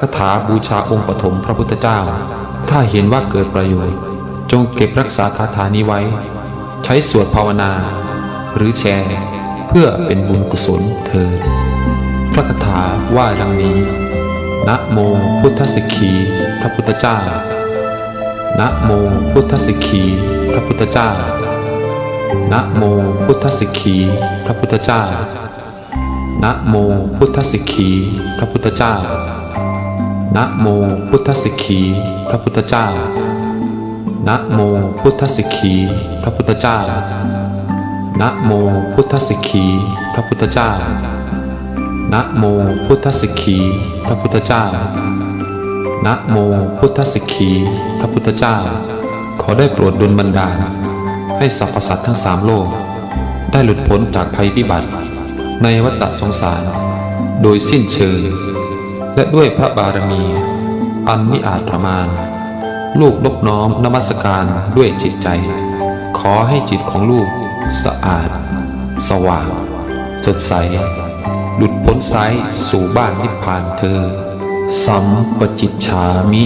คาถาบูชาองค์ปฐมพระพุทธเจ้า ถ้าเห็นว่าเกิดประโยชน์ จงเก็บรักษาคาถานี้ไว้ ใช้สวดภาวนา หรือแชร์ เพื่อเป็นบุญกุศลเธอ พระคาถาว่าดังนี้ นะโมพุทธสิกขีพระพุทธเจ้า นะโมพุทธสิกขีพระพุทธเจ้า นะโมพุทธสิกขีพระพุทธเจ้า นะโมพุทธสิกขีพระพุทธเจ้า นะโมพุทธสิกขีพระพุทธเจ้า นะโมพุทธสิกขีพระพุทธเจ้า นะโมพุทธสิกขีพระพุทธเจ้า นะโมพุทธสิกขีพระพุทธเจ้า นะโมพุทธสิกขีพระพุทธเจ้า ขอได้โปรดดลบันดาล ให้สรรพสัตว์ทั้งสามโลก ได้หลุดพ้นจากภัยพิบัติ ในวัฏสงสาร โดยสิ้นเชิง และด้วยพระบารมี อันมิอาจประมาณ ลูกนบน้อมนมัสการด้วยจิตใจ ขอให้จิตของลูกสะอาด สว่าง สดใส หลุดพ้นไซสู่บ้านนิพพานเธอ สัมปจิตฉามิ